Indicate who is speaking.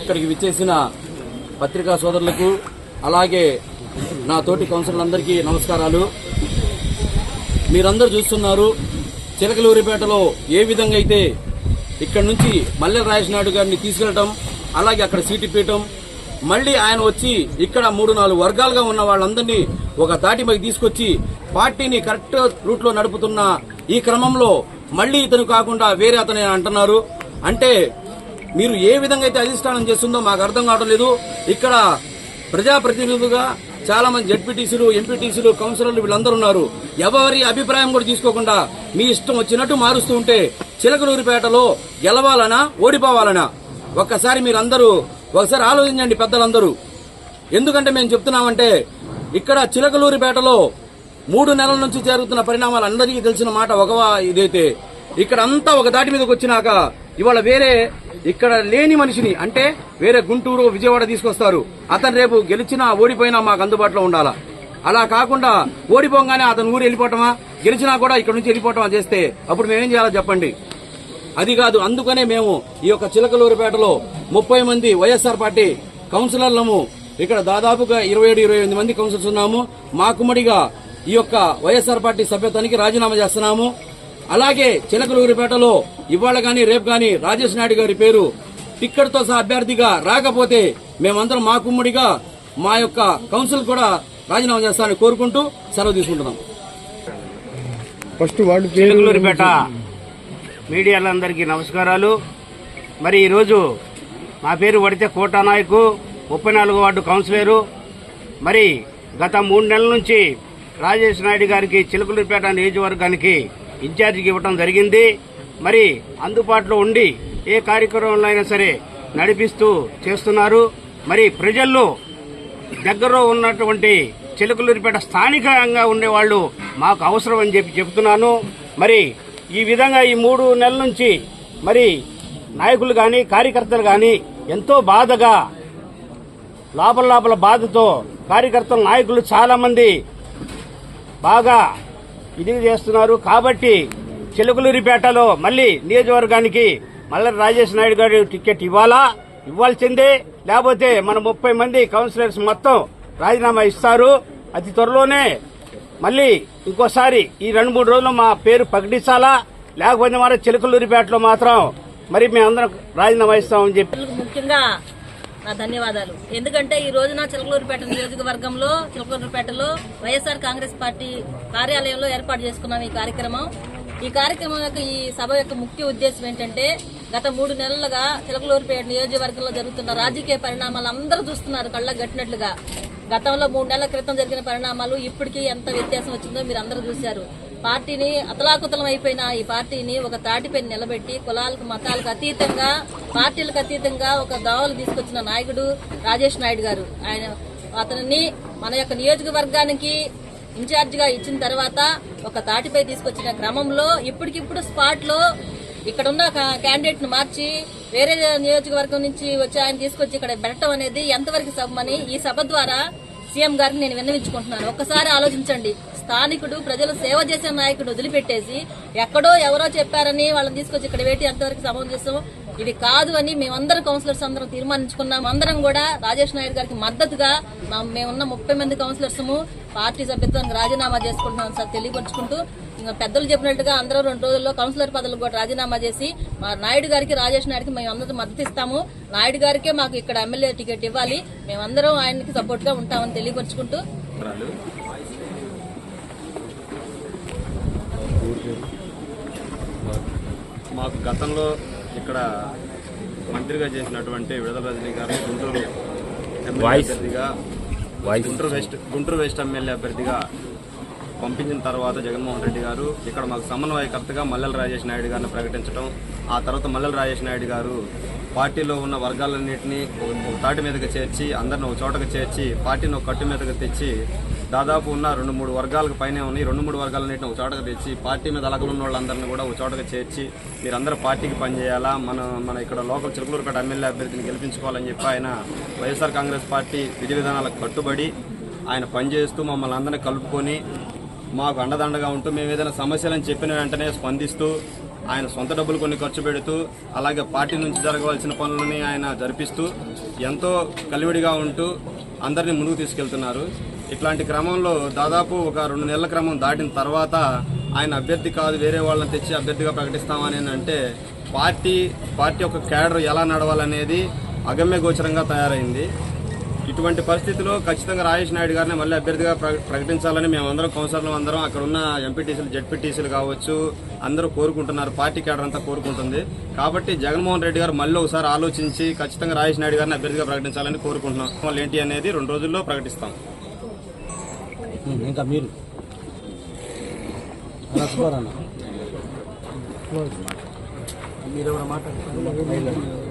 Speaker 1: ఇక్కడికి విచ్చేసిన పత్రికా సోదరులకు అలాగే నా తోటి కౌన్సిలర్లందరికీ నమస్కారాలు. మీరందరూ చూస్తున్నారు చిలకలూరిపేటలో ఏ విధంగా అయితే ఇక్కడ నుంచి మల్లె రాజనాయుడు గారిని తీసుకెళ్ళటం అలాగే అక్కడ సీటు పీయటం మళ్ళీ ఆయన వచ్చి ఇక్కడ మూడు నాలుగు వర్గాలుగా ఉన్న వాళ్ళందరినీ ఒక తాటిపైకి తీసుకొచ్చి పార్టీని కరెక్ట్ రూట్లో నడుపుతున్న ఈ క్రమంలో మళ్ళీ ఇతను కాకుండా వేరే అతని అంటున్నారు. అంటే మీరు ఏ విధంగా అయితే అధిష్టానం చేస్తుందో మాకు అర్థం కావడం లేదు. ఇక్కడ ప్రజాప్రతినిధులుగా చాలా మంది జడ్పీటీసీలు ఎంపీటీసీలు కౌన్సిలర్లు వీళ్ళందరూ ఉన్నారు. ఎవరి అభిప్రాయం కూడా తీసుకోకుండా మీ ఇష్టం వచ్చినట్టు మారుస్తూ ఉంటే చిలకలూరిపేటలో గెలవాలనా ఓడిపోవాలనా? ఒక్కసారి మీరందరూ ఒకసారి ఆలోచించండి పెద్దలందరూ. ఎందుకంటే మేము చెప్తున్నామంటే ఇక్కడ చిలకలూరిపేటలో మూడు నెలల నుంచి జరుగుతున్న పరిణామాలు అందరికీ తెలిసిన మాట ఒక ఇదైతే ఇక్కడ అంతా ఒక దాటి మీదకి వచ్చినాక ఇవాళ వేరే ఇక్కడ లేని మనిషిని అంటే వేరే గుంటూరు విజయవాడ తీసుకొస్తారు. అతను రేపు గెలిచినా ఓడిపోయినా మాకు అందుబాటులో ఉండాలా? అలా కాకుండా ఓడిపోగానే అతను ఊరు వెళ్ళిపోవటమా? గెలిచినా కూడా ఇక్కడ నుంచి వెళ్ళిపోవటమా? చేస్తే అప్పుడు మేమేం చేయాలో చెప్పండి. అది కాదు అందుకనే మేము ఈ యొక్క చిలకలూరుపేటలో ముప్పై మంది వైఎస్ఆర్ పార్టీ కౌన్సిలర్లము. ఇక్కడ దాదాపుగా ఇరవై ఏడు ఇరవై ఎనిమిది మంది కౌన్సిలర్స్ ఉన్నాము. మా కుమ్మడిగా ఈ యొక్క వైఎస్ఆర్ పార్టీ సభ్యత్వానికి రాజీనామా చేస్తున్నాము. అలాగే చిలకలూరిపేటలో ఇవాళ గాని రేపు గాని రాజేష్ నాయుడు గారి పేరు టిక్కెట్తో సహా అభ్యర్థిగా రాకపోతే మేమందరం మా కుమ్మడిగా మా యొక్క కౌన్సిల్ కూడా రాజీనామా చేస్తానని కోరుకుంటూ సెలవు తీసుకుంటున్నాం.
Speaker 2: ఫస్ట్ వాళ్ళు
Speaker 3: చిలుకలూరిపేట. మీడియాలందరికీ నమస్కారాలు. మరి ఈరోజు నా పేరు వడితే కోటానాయకు ముప్పై నాలుగో వార్డు కౌన్సిలరు. మరి గత మూడు నెలల నుంచి రాజేష్ నాయుడు గారికి చిలుకలపేట నియోజకవర్గానికి ఇన్ఛార్జికి ఇవ్వడం జరిగింది. మరి అందుబాటులో ఉండి ఏ కార్యక్రమంలో అయినా సరే నడిపిస్తూ చేస్తున్నారు. మరి ప్రజల్లో దగ్గరలో ఉన్నటువంటి చిలుకలూరిపేట స్థానికంగా ఉండేవాళ్ళు మాకు అవసరం అని చెప్పి చెప్తున్నాను. మరి ఈ విధంగా ఈ మూడు నెలల నుంచి మరి నాయకులు కానీ కార్యకర్తలు కానీ ఎంతో బాధగా లోపల లోపల బాధతో కార్యకర్తల నాయకులు చాలా మంది బాగా ఇది చేస్తున్నారు. కాబట్టి చిలుకలూరిపేటలో మళ్ళీ నియోజకవర్గానికి మల్లె రాజేష్ నాయుడు గారి టికెట్ ఇవ్వాలా? ఇవ్వాల్సిందే. లేకపోతే మన ముప్పై మంది కౌన్సిలర్స్ మొత్తం రాజీనామా ఇస్తారు. అతి త్వరలోనే మళ్ళీ ఇంకోసారి ఈ రెండు మూడు రోజులు మా పేరు ప్రకటించాలా లేకపోతే మరి చిలుకలూరిపేటలో మాత్రం మరి మేమందరం రాజీనామా ఇస్తామని చెప్పి.
Speaker 4: ముఖ్యంగా నా ధన్యవాదాలు. ఎందుకంటే ఈ రోజున చిలకలూరుపేట నియోజకవర్గంలో చిలకలూరుపేటలో వైఎస్ఆర్ కాంగ్రెస్ పార్టీ కార్యాలయంలో ఏర్పాటు చేసుకున్నాం ఈ కార్యక్రమం. ఈ కార్యక్రమం యొక్క ఈ సభ యొక్క ముఖ్య ఉద్దేశం ఏంటంటే గత మూడు నెలలుగా చిలకలూరుపేట నియోజకవర్గంలో జరుగుతున్న రాజకీయ పరిణామాలు అందరూ చూస్తున్నారు కళ్ళ గట్టినట్లుగా. గతంలో మూడు నెలల క్రితం జరిగిన పరిణామాలు ఇప్పటికీ ఎంత వ్యత్యాసం వచ్చిందో మీరు అందరూ చూశారు. పార్టీని అతలాకుతలం అయిపోయిన ఈ పార్టీని ఒక తాటిపై నిలబెట్టి కులాలకు మతాలకు అతీతంగా పార్టీలకు అతీతంగా ఒక దావలు తీసుకొచ్చిన నాయకుడు రాజేష్ నాయుడు గారు. ఆయన అతనిని మన యొక్క నియోజకవర్గానికి ఇన్ఛార్జ్గా ఇచ్చిన తర్వాత ఒక తాటిపై తీసుకొచ్చిన క్రమంలో ఇప్పటికిప్పుడు స్పాట్లో ఇక్కడ ఉన్న క్యాండిడేట్ను మార్చి వేరే నియోజకవర్గం నుంచి వచ్చి ఆయన తీసుకొచ్చి ఇక్కడ పెట్టడం అనేది ఎంతవరకు సభమని ఈ సభ ద్వారా సీఎం గారిని నేను విన్నవించుకుంటున్నాను. ఒక్కసారి ఆలోచించండి. స్థానికుడు ప్రజలు సేవ చేసే నాయకుడు వదిలిపెట్టేసి ఎక్కడో ఎవరో చెప్పారని వాళ్ళని తీసుకొచ్చి ఇక్కడ వేటి ఎంతవరకు సమంజసం? ఇది కాదు అని మేమందరం కౌన్సిలర్స్ అందరం తీర్మానించుకున్నాం. అందరం కూడా రాజేష్ నాయుడు గారికి మద్దతుగా మేమున్న ముప్పై మంది కౌన్సిలర్స్ పార్టీ సభ్యత్వానికి రాజీనామా చేసుకుంటున్నాం సార్ తెలియపరుచుకుంటూ. ఇంకా పెద్దలు చెప్పినట్టుగా అందరూ రెండు రోజుల్లో కౌన్సిలర్ పదవులు కూడా రాజీనామా చేసి మా నాయుడు గారికి రాజేష్ నాయుడికి మేము అందరం మద్దతు ఇస్తాము. నాయుడు గారికే మాకు ఇక్కడ ఎమ్మెల్యే టికెట్ ఇవ్వాలి. మేమందరం ఆయనకి సపోర్ట్గా ఉంటామని తెలియపరుచుకుంటూ.
Speaker 5: మాకు గతంలో ఇక్కడ మంత్రిగా చేసినటువంటి విడుదల రజనీ గారిని గుంటూరు అభ్యర్థిగా Guntur west Guntur west MLA అభ్యర్థిగా పంపించిన తర్వాత జగన్మోహన్ రెడ్డి గారు ఇక్కడ మాకు సమన్వయకర్తగా మల్లెల రాజేష్ నాయుడు గారిని ప్రకటించడం ఆ తర్వాత మల్లెల రాజేష్ నాయుడు గారు పార్టీలో ఉన్న వర్గాలన్నింటినీ తాటి మీదకి చేర్చి అందరిని ఒక చోటకు చేర్చి పార్టీని ఒక కట్టు మీదకి తెచ్చి దాదాపు ఉన్న రెండు మూడు వర్గాలకు పైనే ఉన్నాయి. రెండు మూడు వర్గాలన్నింటిని ఒక చోటకు తెచ్చి పార్టీ మీద అలగలున్న వాళ్ళందరినీ కూడా ఒక చోటకు చేర్చి మీరందరూ పార్టీకి పనిచేయాలా? మన మన ఇక్కడ లోకల్ చిలుకలూరుపేట ఎమ్మెల్యే అభ్యర్థిని గెలిపించుకోవాలని చెప్పి ఆయన వైఎస్ఆర్ కాంగ్రెస్ పార్టీ విధి విధానాలకు కట్టుబడి ఆయన పనిచేస్తూ మమ్మల్ని అందరినీ కలుపుకొని మాకు అండదండగా ఉంటూ మేము ఏదైనా సమస్యలను చెప్పిన వెంటనే స్పందిస్తూ ఆయన సొంత డబ్బులు కొన్ని ఖర్చు పెడుతూ అలాగే పార్టీ నుంచి జరగవలసిన పనులని ఆయన జరిపిస్తూ ఎంతో కలివిడిగా ఉంటూ అందరినీ ముందుకు తీసుకెళ్తున్నారు. ఇట్లాంటి క్రమంలో దాదాపు ఒక రెండు నెలల క్రమం దాటిన తర్వాత ఆయన అభ్యర్థి కాదు వేరే వాళ్ళని తెచ్చి అభ్యర్థిగా ప్రకటిస్తామని అంటే పార్టీ పార్టీ యొక్క క్యాడర్ ఎలా నడవాలనేది అగమ్య గోచరంగా తయారైంది. ఇటువంటి పరిస్థితిలో ఖచ్చితంగా రాజేష్ నాయుడు గారిని మళ్ళీ అభ్యర్థిగా ప్ర- ప్రకటించాలని మేమందరం కౌన్సిలర్లు అందరం అక్కడ ఉన్న ఎంపీటీసీలు జడ్పీటీసీలు కావచ్చు అందరూ కోరుకుంటున్నారు పార్టీ కేడర్ అంతా కోరుకుంటుంది. కాబట్టి జగన్మోహన్ రెడ్డి గారు మళ్ళీ ఒకసారి ఆలోచించి ఖచ్చితంగా రాజేష్ నాయుడు గారిని అభ్యర్థిగా ప్రకటించాలని కోరుకుంటున్నాం. వాళ్ళు ఏంటి అనేది రెండు రోజుల్లో ప్రకటిస్తాం.
Speaker 1: ఇంకా మీరు. రసుకోరన్న మీరు ఎవరు మాట్లాడుతున్నారు